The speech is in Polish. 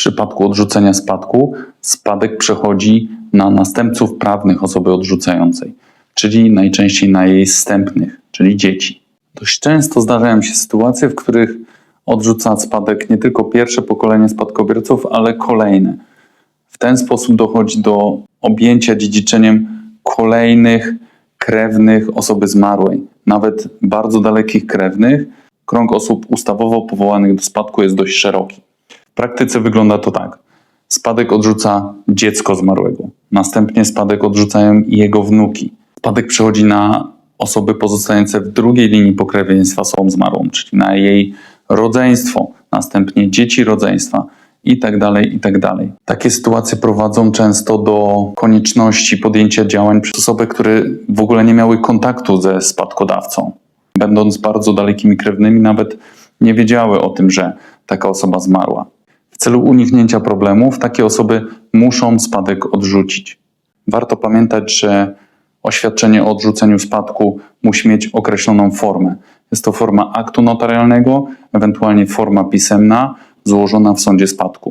przypadku odrzucenia spadku spadek przechodzi na następców prawnych osoby odrzucającej, czyli najczęściej na jej zstępnych, czyli dzieci. Dość często zdarzają się sytuacje, w których odrzuca spadek nie tylko pierwsze pokolenie spadkobierców, ale kolejne. W ten sposób dochodzi do objęcia dziedziczeniem kolejnych krewnych osoby zmarłej, nawet bardzo dalekich krewnych. Krąg osób ustawowo powołanych do spadku jest dość szeroki. W praktyce wygląda to tak. Spadek odrzuca dziecko zmarłego, następnie spadek odrzucają jego wnuki. Spadek przechodzi na osoby pozostające w drugiej linii pokrewieństwa z osobą zmarłą, czyli na jej rodzeństwo, następnie dzieci rodzeństwa i tak dalej, i tak dalej. Takie sytuacje prowadzą często do konieczności podjęcia działań przez osoby, które w ogóle nie miały kontaktu ze spadkodawcą. Będąc bardzo dalekimi krewnymi, nawet nie wiedziały o tym, że taka osoba zmarła. Celu uniknięcia problemów, takie osoby muszą spadek odrzucić. Warto pamiętać, że oświadczenie o odrzuceniu spadku musi mieć określoną formę. Jest to forma aktu notarialnego, ewentualnie forma pisemna złożona w sądzie spadku.